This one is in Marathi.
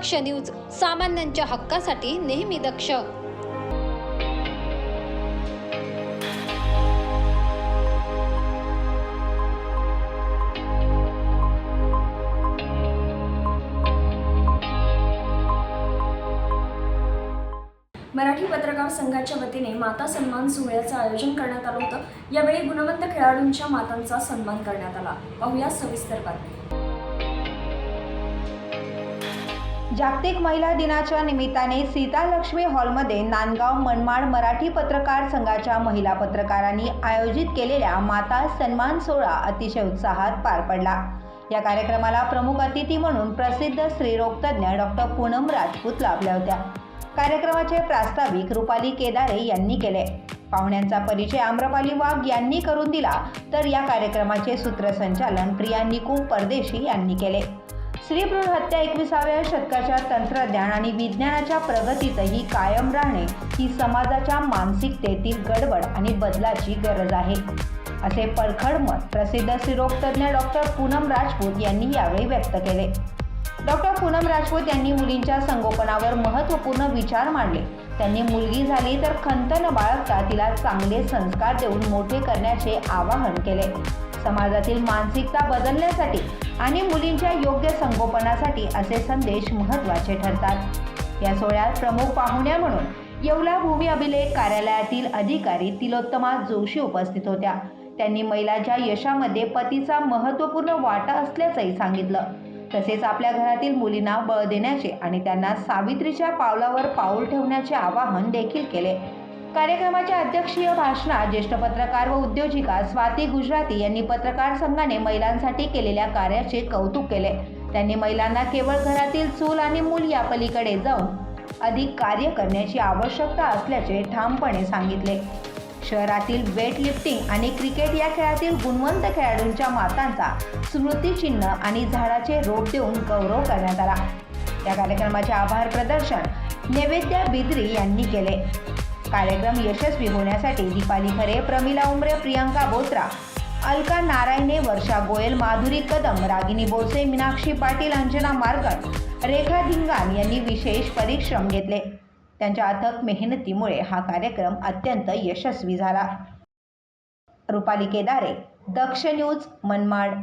दक्ष न्यूज सामान्यांच्या हक्कासाठी नेहमी दक्ष. मराठी पत्रकार संघाच्या वतीने माता सन्मान सोहळ्याचं आयोजन करण्यात आलं होतं. यावेळी गुणवंत खेळाडूंच्या मातांचा सन्मान करण्यात आला. पाहूया सविस्तर बातमी. जागतिक महिला दिनाच्या निमित्ताने सीतालक्ष्मी हॉलमध्ये नांदगाव मनमाड मराठी पत्रकार संघाच्या महिला पत्रकारांनी आयोजित केलेल्या माता सन्मान सोहळा अतिशय उत्साहात पार पडला. या कार्यक्रमाला प्रमुख अतिथी म्हणून प्रसिद्ध स्त्रीरोगतज्ञ डॉक्टर पूनम राजपूत लाभल्या होत्या. कार्यक्रमाचे प्रास्ताविक रुपाली केदारे यांनी केले. पाहुण्यांचा परिचय आम्रपाली वाघ यांनी करून दिला तर या कार्यक्रमाचे सूत्रसंचालन प्रिया निकुम परदेशी यांनी केले. स्त्री भ्रूण हत्या एकविसाव्या शतकाच्या तंत्रज्ञान आणि विज्ञानाच्या प्रगतीतही कायम राहणे ही समाजाच्या मानसिकतेतील गडबड आणि बदलाची गरज आहे. असे परखड मत प्रसिद्ध स्त्रीरोगतज्ञ डॉक्टर पूनम राजपूत यांनी यावेळी व्यक्त केले. डॉक्टर पूनम राजपूत यांनी मुलींच्या संगोपनावर महत्त्वपूर्ण विचार मांडले. त्यांनी मुलगी झाली तर खंत न बाळगता तिला चांगले संस्कार देऊन मोठे करण्याचे आवाहन केले. समाजातील मानसिकता बदलण्यासाठी आणि मुलींच्या योग्य संगोपनासाठी असे संदेश महत्त्वाचे ठरतात. या सोहळ्यात प्रमुख पाहुण्या म्हणून येवला भूमी अभिलेख कार्यालयातील अधिकारी तिलोत्तमा जोशी उपस्थित होत्या. त्यांनी महिलाच्या यशामध्ये पतीचा महत्त्वपूर्ण वाटा असल्याचंही सांगितलं. तसेच आपल्या घरातील मुलींना बळ देण्याचे आणि त्यांना सावित्रीच्या पावलावर पाऊल ठेवण्याचे आवाहन देखील केले. कार्यक्रमाच्या अध्यक्षीय भाषणात ज्येष्ठ पत्रकार व उद्योजिका स्वाती गुजराती यांनी पत्रकार संघाने महिलांसाठी केलेल्या कार्याचे कौतुक केले. त्यांनी महिलांना केवळ घरातील चूल आणि मूल या पलीकडे जाऊन अधिक कार्य करण्याची आवश्यकता असल्याचे ठामपणे सांगितले. शहरातील वेट लिफ्टिंग आणि क्रिकेट या खेळातील गुणवंत खेळाडूंच्या मातांचा स्मृतिचिन्ह आणि झाडाचे रोप देऊन गौरव करण्यात आला. या कार्यक्रमाचे आभार प्रदर्शन नैवेद्या बिद्री यांनी केले. कार्यक्रम यशस्वी होण्यासाठी दीपाली खरे प्रमिला उमरे प्रियांका बोत्रा अलका नारायणे वर्षा गोयल माधुरी कदम रागिनी बोसे मीनाक्षी पाटील अंजना मार्गट रेखा धिंगान यांनी विशेष परिश्रम घेतले. त्यांच्या अथक मेहनतीमुळे हा कार्यक्रम अत्यंत यशस्वी झाला. रुपाली केदारे दक्ष न्यूज मनमाड.